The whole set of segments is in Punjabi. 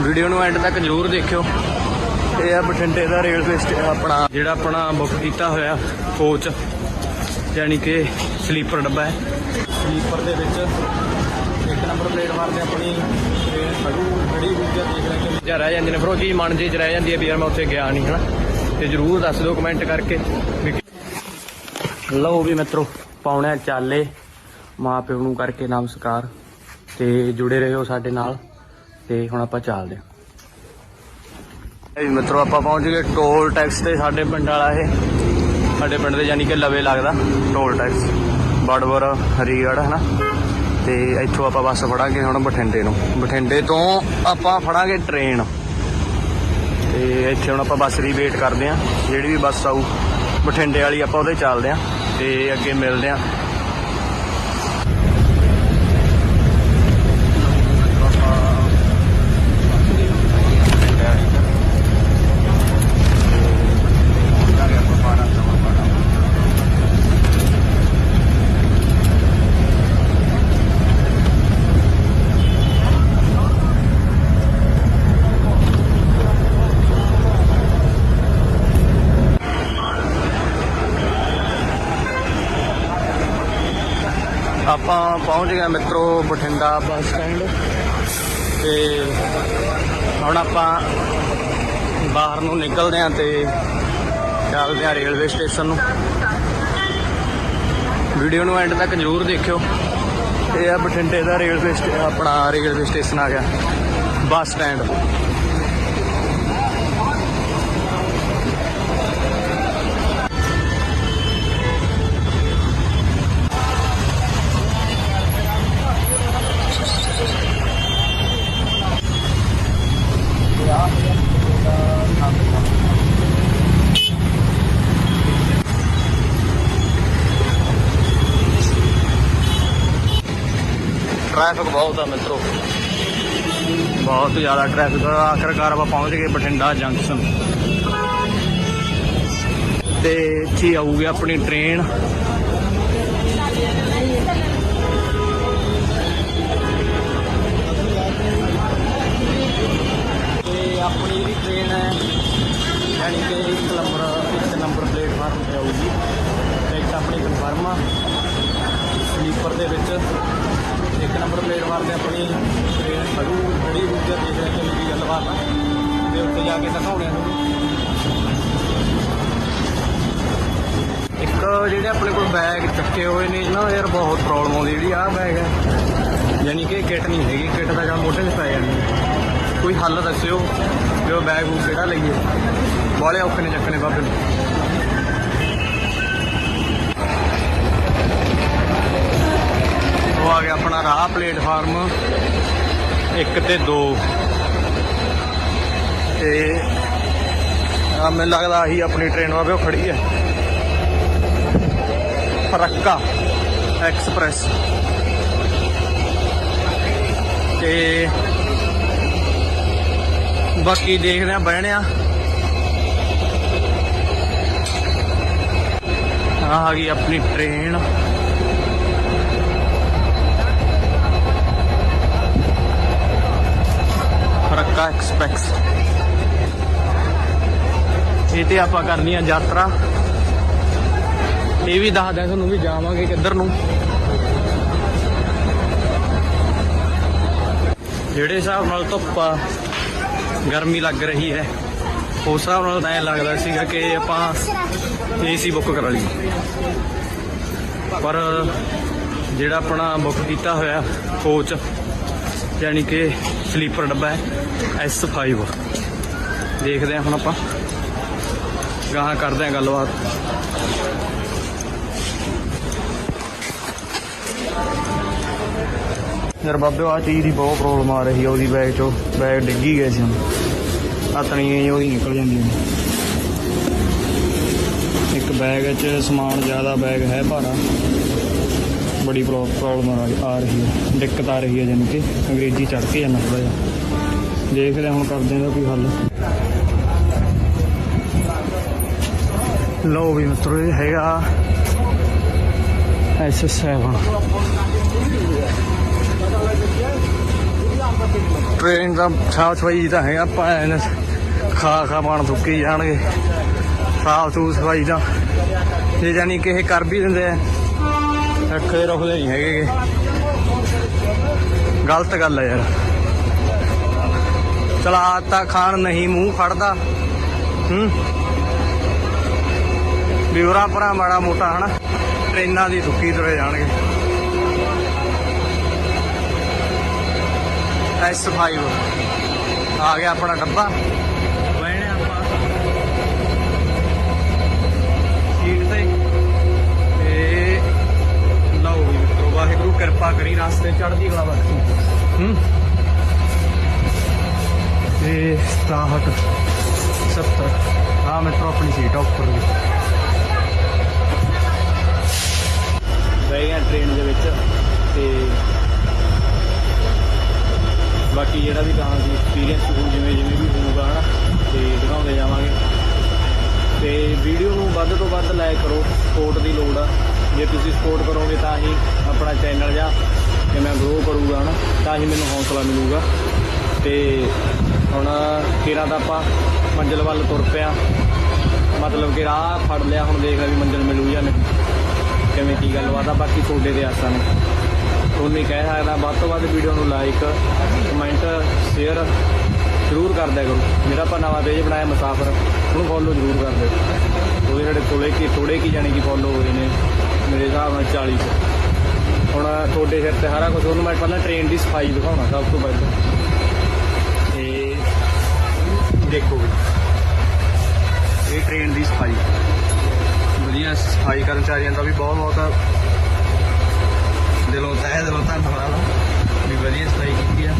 ਵੀਡੀਓ ਨੂੰ ਐਂਡ ਤੱਕ ਜ਼ਰੂਰ ਦੇਖਿਓ। ਇਹ ਆ ਬਠਿੰਡੇ ਦਾ ਰੇਲਵੇ ਸਟੇ- ਆਪਣਾ, ਜਿਹੜਾ ਆਪਣਾ ਬੁੱਕ ਕੀਤਾ ਹੋਇਆ ਕੋਚ ਯਾਨੀ ਕਿ ਸਲੀਪਰ ਡੱਬਾ ਹੈ। ਸਲੀਪਰ ਦੇ ਵਿੱਚ ਇੱਕ ਨੰਬਰ ਪਲੇਟਫਾਰਮ ਤੇ ਆਪਣੀ ਟ੍ਰੇਨ ਖੜੂ ਖੜੀ ਹੋਈ ਜਾਂ ਦੇਖ ਲੈ ਕਿ। ਜਾਂ ਰਹਿ ਜਾਂਦੇ ਨੇ, ਫਿਰ ਉਹ ਚੀਜ਼ ਮਨ ਜੇ ਚ ਰਹਿ ਜਾਂਦੀ ਹੈ ਵੀ ਯਾਰ ਮੈਂ ਉੱਥੇ ਗਿਆ ਨਹੀਂ, ਹਨਾ? ਤੇ ਜ਼ਰੂਰ ਦੱਸ ਦਿਓ ਕਮੈਂਟ ਕਰਕੇ। ਲਓ ਵੀ ਮਿੱਤਰੋ ਪਾਉਣਿਆ ਚਾਲੇ। ਮਾਂ ਪਿਓ ਨੂੰ ਕਰਕੇ ਨਮਸਕਾਰ। ਤੇ ਜੁੜੇ ਰਹੋ ਸਾਡੇ ਨਾਲ। ਤੇ ਹੁਣ ਆਪਾਂ ਚੱਲਦੇ ਹਾਂ। ਇਹ ਮਿੱਤਰੋ, ਆਪਾਂ ਪਹੁੰਚ ਗਏ ਟੋਲ ਟੈਕਸ ਤੇ ਸਾਡੇ ਪਿੰਡ ਵਾਲਾ ਇਹ। ਸਾਡੇ ਪਿੰਡ ਦੇ ਯਾਨੀ ਕਿ ਲਵੇ ਲੱਗਦਾ, ਟੋਲ ਟੈਕਸ ਬੜਵਰ ਹਰੀਗੜ੍ਹ, ਹਨਾ? ਤੇ ਇੱਥੋਂ ਆਪਾਂ ਬੱਸ ਫੜਾਂਗੇ ਹੁਣ ਬਠਿੰਡੇ ਨੂੰ। ਬਠਿੰਡੇ ਤੋਂ ਆਪਾਂ ਫੜਾਂਗੇ ਟ੍ਰੇਨ। ਤੇ ਇੱਥੇ ਹੁਣ ਆਪਾਂ ਬੱਸ ਦੀ ਵੇਟ ਕਰਦੇ ਆਂ ਜਿਹੜੀ ਵੀ ਬੱਸ ਆਊ, ਬਠਿੰਡੇ ਵਾਲੀ ਆਪਾਂ ਉਹਦੇ ਚੱਲਦੇ ਆਂ ਤੇ ਅੱਗੇ ਮਿਲਦੇ ਆਂ ਆਪਾਂ ਪਹੁੰਚ ਗਏ ਮਿੱਤਰੋ ਬਠਿੰਡਾ ਬੱਸ ਸਟੈਂਡ। ਤੇ ਹੁਣ ਆਪਾਂ ਬਾਹਰ ਨੂੰ ਨਿਕਲਦੇ ਆਂ ਤੇ ਚੱਲਦੇ ਆਂ ਰੇਲਵੇ ਸਟੇਸ਼ਨ ਨੂੰ। ਵੀਡੀਓ ਨੂੰ ਐਂਡ ਤੱਕ ਜ਼ਰੂਰ ਦੇਖਿਓ। ਇਹ ਆ ਬਠਿੰਡੇ ਦਾ ਰੇਲਵੇ ਸਟੇ- ਆਪਣਾ ਰੇਲਵੇ ਸਟੇਸ਼ਨ ਆ ਗਿਆ, ਬੱਸ ਸਟੈਂਡ। ਟ੍ਰੈਫਿਕ ਬਹੁਤ ਆ ਮਿੱਤਰੋ। ਬਹੁਤ ਜ਼ਿਆਦਾ ਟ੍ਰੈਫਿਕ ਆ। ਆਖਰਕਾਰ ਆਪਾਂ ਪਹੁੰਚ ਗਏ ਬਠਿੰਡਾ ਜੰਕਸ਼ਨ ਤੇ ਇੱਥੇ ਆਊਗੀ ਆਪਣੀ ਟ੍ਰੇਨ ਤੇ ਆਪਣੀ ਜਿਹੜੀ ਟ੍ਰੇਨ ਹੈ। ਯਾਨੀ ਕਿ ਇੱਕ ਨੰਬਰ ਇੱਕ ਨੰਬਰ ਪਲੇਟਫਾਰਮ ਤੇ ਆਊਗੀ। ਟਿਕਟ ਆਪਣੀ ਕਨਫਰਮ ਆ। ਸਲੀਪਰ ਦੇ ਵਿੱਚ। ਇੱਕ ਨੰਬਰ ਪਲੇਟ ਵਾਸਤੇ ਆਪਣੀ ਟ੍ਰੇਨ ਖੜੂ ਖੜੀ ਹੋਈ ਜਾਂ ਦੇਖ ਰਹੇ ਕਿ ਗਈ ਗੱਲਬਾਤ। ਆ ਤੇ ਉੱਥੇ ਜਾ ਕੇ ਦਿਖਾਉਣੇ ਆ। ਤੁਹਾਨੂੰ ਇੱਕ ਜਿਹੜੇ ਆਪਣੇ ਕੋਲ ਬੈਗ ਚੱਕੇ ਹੋਏ ਨੇ ਨਾ, ਯਾਰ ਬਹੁਤ ਪ੍ਰੋਬਲਮ ਆਉਂਦੀ ਜਿਹੜੀ ਆਹ ਬੈਗ ਹੈ। ਯਾਨੀ ਕਿ ਕਿਟ ਨਹੀਂ ਹੈਗੀ, ਕਿਟ ਦਾ ਕੰਮ ਮੋਢੇ 'ਤੇ ਪੈ ਜਾਂਦੀ ਕੋਈ ਹੱਲ ਦੱਸਿਓ ਵੀ ਉਹ ਬੈਗ ਉਹ ਕਿਹੜਾ ਲਈਏ। ਬਾਲੇ ਔਖੇ ਨੇ ਚੱਕਣੇ ਬਾਬੇ ਨੂੰ। ਉਹ ਆ ਗਿਆ ਆਪਣਾ ਰਾਹ ਪਲੇਟਫਾਰਮ। 1 ਤੇ 2 ਤੇ ਆ ਮੈਨੂੰ ਲੱਗਦਾ ਆਹੀ ਆਪਣੀ ਟ੍ਰੇਨ ਵਾਵੇ ਉਹ ਖੜੀ ਹੈ। ਫਰੱਕਾ ਐਕਸਪ੍ਰੈਸ। ਤੇ ਬਾਕੀ ਦੇਖਦੇ ਆ ਬਹਿਣਿਆ ਆ ਆ ਗਈ ਆਪਣੀ ਟ੍ਰੇਨ ਫਰੱਕਾ ਐਕਸਪ੍ਰੈਸ ਇਹ ਤੇ ਆਪਾਂ ਕਰਨੀ ਆ ਯਾਤਰਾ। ਇਹ ਵੀ ਦੱਸਦਾ ਤੁਹਾਨੂੰ ਵੀ ਜਾਵਾਂਗੇ ਕਿੱਧਰ ਨੂੰ। ਜਿਹੜੇ ਹਿਸਾਬ ਨਾਲ ਧੁੱਪ ਆ, ਗਰਮੀ ਲੱਗ ਰਹੀ ਹੈ, ਉਸ ਹਿਸਾਬ ਨਾਲ ਤਾਂ ਲੱਗਦਾ ਸੀਗਾ ਕਿ ਆਪਾਂ ਏਸੀ ਬੁੱਕ ਕਰਾ ਲਈਏ। ਪਰ ਜਿਹੜਾ ਆਪਣਾ ਬੁੱਕ ਕੀਤਾ ਹੋਇਆ ਕੋਚ ਯਾਨੀ ਕਿ ਸਲੀਪਰ ਡੱਬਾ ਹੈ S5 ਦੇਖਦੇ ਹਾਂ ਹੁਣ ਆਪਾਂ। ਗਾਹਾਂ ਕਰਦੇ ਹਾਂ ਗੱਲਬਾਤ। ਯਾਰ ਬਾਬੇ ਆ ਚੀਜ਼ ਦੀ ਬਹੁਤ ਪ੍ਰੋਬਲਮ ਆ ਰਹੀ ਹੈ ਉਹਦੀ ਬੈਗ ਚੋਂ। ਬੈਗ ਡਿੱਗੀ ਗਏ ਸੀ ਹੁਣ। ਆਤਣੀਆਂ ਹੀ ਉਹਦੀ ਨਿਕਲ ਜਾਂਦੀਆਂ ਨੇ। ਇੱਕ ਬੈਗ 'ਚ ਸਮਾਨ ਜ਼ਿਆਦਾ ਬੈਗ ਹੈ ਭਾਰਾ। ਬੜੀ ਪ੍ਰੋਬਲਮ ਆ ਰਹੀ ਹੈ ਦਿੱਕਤ ਆ ਰਹੀ ਹੈ ਜਾਣੀ ਕਿ। ਅੰਗਰੇਜ਼ੀ ਚੜ ਕੇ ਜਾਂਦਾ ਥੋੜਾ ਜਿਹਾ। ਦੇਖਦੇ ਹੁਣ ਕਰਦੇ ਹਾਂ ਕੋਈ ਹੱਲ। ਲੋ ਵੀ ਮਿੱਤਰੋ, ਇਹ ਹੈਗਾ ਐਸ 7 ਟ੍ਰੇਨ ਦਾ ਸਾਫ਼ ਸਫ਼ਾਈ ਤਾਂ ਹੈ ਆਪਾਂ ਖਾ ਖਾ ਪਾਣ ਥੁੱਕੀ ਜਾਣਗੇ। ਸਾਫ਼ ਸੂ ਸਫ਼ਾਈ ਦਾ ਜੇ ਜਾਨੀ ਕਿ ਇਹ ਕਰ ਵੀ ਦਿੰਦੇ ਆ। ਰੱਖਦੇ ਰੁਕਦੇ ਨਹੀਂ ਹੈਗੇ। ਗਲਤ ਗੱਲ ਹੈ ਯਾਰ। ਚਲਾ ਤਾਂ ਖਾਣ ਨਹੀਂ ਮੂੰਹ ਫੜਦਾ। ਹੂੰ? ਬਿਵਰਾ ਪਰਾ ਮਾੜਾ ਮੋਟਾ ਹਨਾ? ਟ੍ਰੇਨਾਂ ਦੀ ਥੁੱਕੀ ਤੁਰੇ ਜਾਣਗੇ। S5 ਆ ਗਿਆ ਆਪਣਾ ਡੱਬਾ। ਬਹਿਣੇ ਆਪਾਂ। ਸੀਟ ਤੇ। ਤੇ ਲਓ ਵੀ ਮਿੱਤਰੋ ਵਾਹਿਗੁਰੂ ਕਿਰਪਾ ਕਰੀ ਰਾਸਤੇ ਚੜ੍ਹਦੀ ਕਲਾ ਬਖਸ਼ੀ। ਹੂੰ? 67 70 ਆ ਮਿੱਤਰੋ, ਆਪਣੀ ਸੀਟ ਆ ਉੱਪਰ ਦੀ। ਬਹਿ ਗਿਆ ਟ੍ਰੇਨ ਦੇ ਵਿੱਚ ਤੇ ਬਾਕੀ ਜਿਹੜਾ ਵੀ ਕਹਾਂ ਸੀ ਐਕਸਪੀਰੀਅੰਸ ਜਿਵੇਂ ਜਿਵੇਂ ਵੀ ਹੋਊਗਾ ਹਨਾ ਤੇ ਦਿਖਾਉਂਦੇ ਜਾਵਾਂਗੇ। ਤੇ ਵੀਡੀਓ ਨੂੰ ਵੱਧ ਤੋਂ ਵੱਧ ਲਾਈਕ ਕਰੋ ਸਪੋਰਟ ਦੀ ਲੋੜ ਆ। ਜੇ ਤੁਸੀਂ ਸਪੋਰਟ ਕਰੋਗੇ ਤਾਂ ਹੀ ਆਪਣਾ ਚੈਨਲ ਜਾਂ ਕਿ ਮੈਂ ਗਰੋ ਕਰੂਗਾ ਨਾ, ਤਾਂ ਹੀ ਮੈਨੂੰ ਹੌਸਲਾ ਮਿਲੂਗਾ। ਤੇ ਹੁਣ ਕਿਰਾਂ ਦਾ ਆਪਾਂ ਮੰਜ਼ਿਲ ਵੱਲ ਤੁਰ ਪਿਆ। ਮਤਲਬ ਕਿ ਰਾਹ ਫੜ ਲਿਆ, ਹੁਣ ਦੇਖ ਲੈ ਵੀ ਮੰਜ਼ਿਲ ਮਿਲੂ ਜਾਂ ਨਹੀਂ। ਕਿਵੇਂ ਕੀ ਗੱਲਬਾਤ ਆ, ਬਾਕੀ ਤੁਹਾਡੇ ਦੇ ਆਸਾਂ ਨੇ। ਤੁਹਾਨੂੰ ਹੀ ਕਹਿ ਸਕਦਾ, ਵੱਧ ਤੋਂ ਵੱਧ ਵੀਡੀਓ ਨੂੰ ਲਾਈਕ ਕਮੈਂਟ ਸ਼ੇਅਰ ਜ਼ਰੂਰ ਕਰ ਦਿਆ ਕਰੋ। ਜਿਹੜਾ ਆਪਾਂ ਨਵਾਂ ਪੇਜ ਬਣਾਇਆ ਮੁਸਾਫਰ, ਉਹਨੂੰ ਫੋਲੋ ਜ਼ਰੂਰ ਕਰ ਦਿਓ। ਉਹਦੇ ਜਿਹੜੇ ਥੋੜੇ ਕੀ ਥੋੜੇ ਕੀ ਜਾਣੀ ਕਿ ਫੋਲੋ ਹੋਏ ਨੇ, ਮੇਰੇ ਹਿਸਾਬ ਨਾਲ 40 ਕੁ। ਹੁਣ ਤੁਹਾਡੇ ਸਿਰ ਤੇ ਸਾਰਾ ਕੁਝ ਉਹਨੂੰ ਮੈਂ ਪਹਿਲਾਂ ਟ੍ਰੇਨ ਦੀ ਸਫ਼ਾਈ ਦਿਖਾਉਣਾ ਸਭ ਤੋਂ ਪਹਿਲਾਂ। ਦੇਖੋ ਵੀ। ਇਹ ਟ੍ਰੇਨ ਦੀ ਸਫ਼ਾਈ। ਵਧੀਆ ਸਫ਼ਾਈ ਕਰਮਚਾਰੀਆਂ ਦਾ ਵੀ ਬਹੁਤ ਬਹੁਤ ਦਿਲੋਂ ਤਹਿ ਦਿਲੋਂ ਧੰਨਵਾਦ। ਵੀ ਵਧੀਆ ਸਫ਼ਾਈ ਕੀਤੀ ਆ।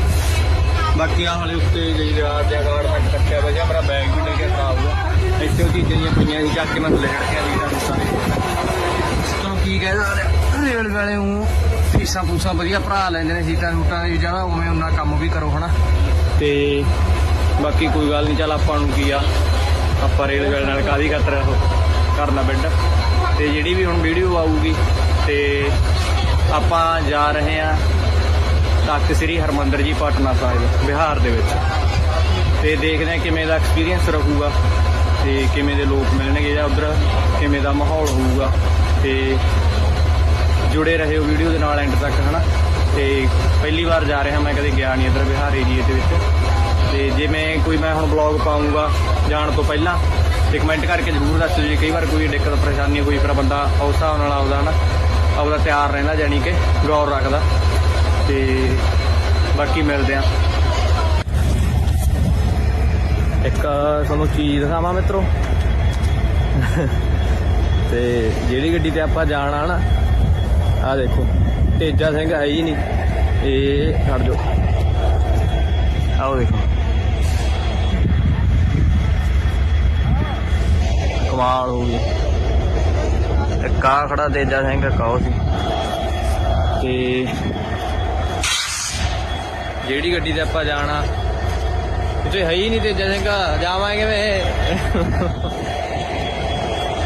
ਬਾਕੀ ਆ ਵਾਲੇ ਉੱਤੇ ਜਿਹੜੀ ਰਾਤ ਦੇ ਗਾਰਡਮੈਂਟ ਰੱਖਿਆ ਹੋਇਆ ਮੇਰਾ ਬੈਗ ਵੀ ਲੈ ਕੇ ਖਰਾਬ ਹੋਇਆ ਇੱਥੇ ਉਹ ਚੀਜ਼ਾਂ ਜਿਹੀਆਂ ਪਈਆਂ ਸੀ, ਚੱਕ ਕੇ ਮੈਂ ਥੱਲੇ ਰੱਖਿਆ ਕੇ ਆ ਸਾਰੇ। ਚਲੋ ਕੀ ਕਹਿ ਸਕਦੇ ਰੇਲ ਵਾਲੇ ਨੂੰ ਫੀਸਾਂ ਫੂਸਾਂ ਵਧੀਆ ਭਰਾ ਲੈਂਦੇ ਨੇ ਸੀਟਾਂ ਸੂਟਾਂ ਦੀ ਜਗ੍ਹਾ ਉਵੇਂ ਉਹਨਾਂ ਕੰਮ ਵੀ ਕਰੋ, ਹਨਾ। ਤੇ ਬਾਕੀ ਕੋਈ ਗੱਲ ਨਹੀਂ ਚੱਲ ਆਪਾਂ ਨੂੰ ਕੀ ਆ? ਆਪਾਂ ਰੇਲ ਗੱਲ ਨਾਲ ਕਾਦੀ ਖਾਤਰ ਉਹ ਕਰਨਾ ਬੈੱਡ ਤੇ ਜਿਹੜੀ ਵੀ ਹੁਣ ਵੀਡੀਓ ਆਊਗੀ, ਤੇ ਆਪਾਂ ਜਾ ਰਹੇ ਆ ਤਖਤ ਸ੍ਰੀ ਹਰਮੰਦਰ ਜੀ ਪਟਨਾ ਸਾਹਿਬ, ਬਿਹਾਰ ਦੇ ਵਿੱਚ। ਤੇ ਦੇਖਦੇ ਆ ਕਿਵੇਂ ਦਾ ਐਕਸਪੀਰੀਅੰਸ ਰਹੂਗਾ, ਤੇ ਕਿਵੇਂ ਦੇ ਲੋਕ ਮਿਲਣਗੇ ਜਾਂ ਉਧਰ ਕਿਵੇਂ ਦਾ ਮਾਹੌਲ ਹੋਊਗਾ। ਤੇ ਜੁੜੇ ਰਹੇਓ ਵੀਡੀਓ ਦੇ ਨਾਲ ਐਂਡ ਤੱਕ, ਹਨਾ? ਤੇ ਪਹਿਲੀ ਵਾਰ ਜਾ ਰਿਹਾ ਮੈਂ, ਕਦੇ ਗਿਆ ਨਹੀਂ ਇੱਧਰ ਬਿਹਾਰ ਏਰੀਏ ਦੇ ਵਿੱਚ। ਤੇ ਜਿਵੇਂ ਕੋਈ ਮੈਂ ਹੁਣ ਬਲੌਗ ਪਾਉਂਗਾ ਜਾਣ ਤੋਂ ਪਹਿਲਾਂ, ਤੇ ਕਮੈਂਟ ਕਰਕੇ ਜ਼ਰੂਰ ਦੱਸੋ ਜੀ। ਕਈ ਵਾਰ ਕੋਈ ਦਿੱਕਤ, ਪਰੇਸ਼ਾਨੀ ਹੋਈ ਫਿਰ ਬੰਦਾ ਉਸ ਹਿਸਾਬ ਨਾਲ ਆਉਦਾ ਨਾ, ਆਪਦਾ ਤਿਆਰ ਰਹਿੰਦਾ ਜਾਨੀ ਕਿ, ਗੌਰ ਰੱਖਦਾ। ਤੇ ਬਾਕੀ ਮਿਲਦੇ ਆ। ਇੱਕ ਤੁਹਾਨੂੰ ਚੀਜ਼ ਦਿਖਾਵਾਂ ਮਿੱਤਰੋ। ਤੇ ਜਿਹੜੀ ਗੱਡੀ ਤੇ ਆਪਾਂ ਜਾਣਾ ਨਾ ਆ ਦੇਖੋ, ਤੇਜਾ ਸਿੰਘ ਹੈ ਹੀ ਨਹੀਂ। ਇਹ ਛੱਡ ਜੋ ਆਓ ਦੇਖੋ। ਕਮਾਲ ਹੋ ਗਈ ਇੱਕ ਆ ਖੜਾ, ਤੇਜਾ ਸਿੰਘ ਕਾਓ ਸੀ। ਤੇ ਜਿਹੜੀ ਗੱਡੀ ਤੇ ਆਪਾਂ ਜਾਣਾ ਕਿਤੇ ਹੈ ਹੀ ਨਹੀਂ ਤੇਜਾ ਸਿੰਘ। ਜਾਵਾਂਗੇ ਵੇ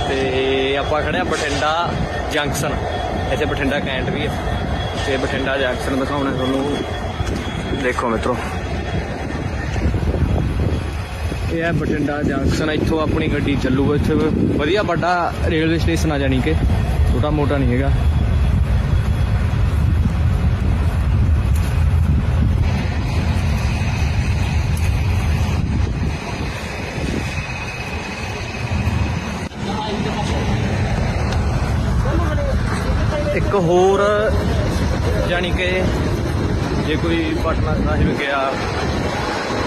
ਤੇ ਆਪਾਂ ਖੜੇ ਆ ਬਠਿੰਡਾ ਜੰਕਸ਼ਨ। ਇੱਥੇ ਬਠਿੰਡਾ ਕੈਂਟ ਵੀ ਹੈ ਤੇ ਬਠਿੰਡਾ ਜੰਕਸ਼ਨ ਦਿਖਾਉਣਾ ਤੁਹਾਨੂੰ। ਦੇਖੋ ਮਿੱਤਰੋ। ਇਹ ਹੈ ਬਠਿੰਡਾ ਜੰਕਸ਼ਨ ਇੱਥੋਂ ਆਪਣੀ ਗੱਡੀ ਚੱਲੂਗਾ ਇੱਥੇ ਵਧੀਆ ਵੱਡਾ ਰੇਲਵੇ ਸਟੇਸ਼ਨ ਆ ਜਾਣੀ ਕਿ। ਛੋਟਾ ਮੋਟਾ ਨਹੀਂ ਹੈਗਾ। ਇੱਕ ਹੋਰ, ਜਾਣੀ ਕਿ ਜੇ ਕੋਈ ਪਟਨਾ ਸਾਹਿਬ ਗਿਆ,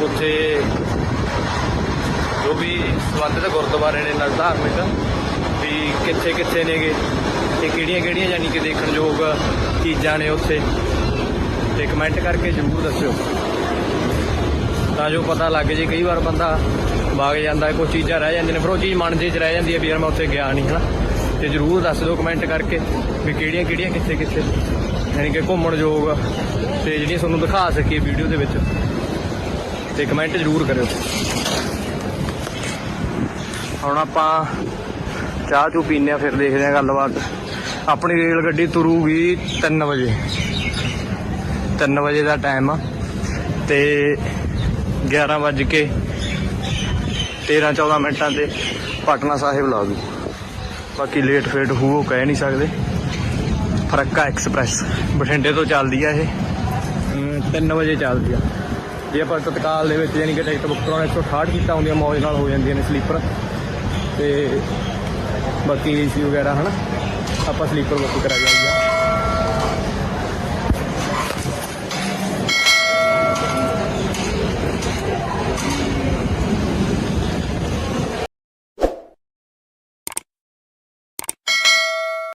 ਉੱਥੇ ਜੋ ਵੀ ਸੰਬੰਧਿਤ ਗੁਰਦੁਆਰੇ ਨੇ ਨਾਲ ਵੀ ਕਿੱਥੇ ਕਿੱਥੇ ਨੇਗੇ ਤੇ ਕਿਹੜੀਆਂ ਕਿਹੜੀਆਂ ਜਾਨੀ ਕਿ ਦੇਖਣ ਯੋਗ ਚੀਜ਼ਾਂ ਨੇ ਉੱਥੇ ਤੇ ਕਮੈਂਟ ਕਰਕੇ ਜ਼ਰੂਰ ਦੱਸਿਓ। ਤਾਂ ਜੋ ਪਤਾ ਲੱਗ ਜੇ ਕਈ ਵਾਰ ਬੰਦਾ ਬਾਗ ਜਾਂਦਾ, ਕੋਈ ਚੀਜ਼ਾਂ ਰਹਿ ਜਾਂਦੀਆਂ ਨੇ, ਫਿਰ ਉਹ ਚੀਜ਼ ਮਨ ਦੇ ਚ ਰਹਿ ਜਾਂਦੀ ਹੈ ਵੀ ਯਾਰ ਮੈਂ ਉੱਥੇ ਗਿਆ ਨਹੀਂ, ਹਨਾ? ਤੇ ਜ਼ਰੂਰ ਦੱਸ ਦਿਓ ਕਮੈਂਟ ਕਰਕੇ ਵੀ ਕਿਹੜੀਆਂ ਕਿਹੜੀਆਂ ਕਿੱਥੇ ਕਿੱਥੇ ਯਾਨੀ ਕਿ ਘੁੰਮਣ ਯੋਗ ਤੇ ਜਿਹੜੀਆਂ ਤੁਹਾਨੂੰ ਦਿਖਾ ਸਕੀਏ ਵੀਡੀਓ ਦੇ ਵਿੱਚ। ਤੇ ਕਮੈਂਟ ਜ਼ਰੂਰ ਕਰਿਓ। ਹੁਣ ਆਪਾਂ ਚਾਹ ਚੂ ਪੀਨੇ ਆ ਫਿਰ ਦੇਖਦੇ ਆ ਗੱਲਬਾਤ। ਆਪਣੀ ਰੇਲ ਗੱਡੀ ਤੁਰੂਗੀ 3 ਵਜੇ। 3 ਵਜੇ ਦਾ ਟਾਈਮ ਆ ਤੇ 11 ਵੱਜ ਕੇ 13 14 ਮਿੰਟਾਂ ਤੇ ਪਟਨਾ ਸਾਹਿਬ ਲਾ ਦੂ ਬਾਕੀ ਲੇਟ ਫੇਟ ਹੂ ਕਹਿ ਨਹੀਂ ਸਕਦੇ। ਫਰੱਕਾ ਐਕਸਪ੍ਰੈਸ ਬਠਿੰਡੇ ਤੋਂ ਚੱਲਦੀ ਆ ਇਹ। 3 ਵਜੇ ਚੱਲਦੀ ਆ। ਜੇ ਆਪਾਂ ਤਤਕਾਲ ਦੇ ਵਿੱਚ ਯਾਨੀ ਕਿ ਟਿਕਟ ਬੁੱਕ ਕਰਾਉਣਾ 168 ਕੀਤਾ ਹੁੰਦੀਆਂ, ਮੌਜ ਨਾਲ ਹੋ ਜਾਂਦੀਆਂ ਨੇ, ਸਲੀਪਰ। ਤੇ ਬਾਕੀ ਏਸੀ ਵਗੈਰਾ ਹਨਾ? ਆਪਾਂ ਸਲੀਪਰ ਬੁੱਕ ਕਰਾ ਜਾਈਏ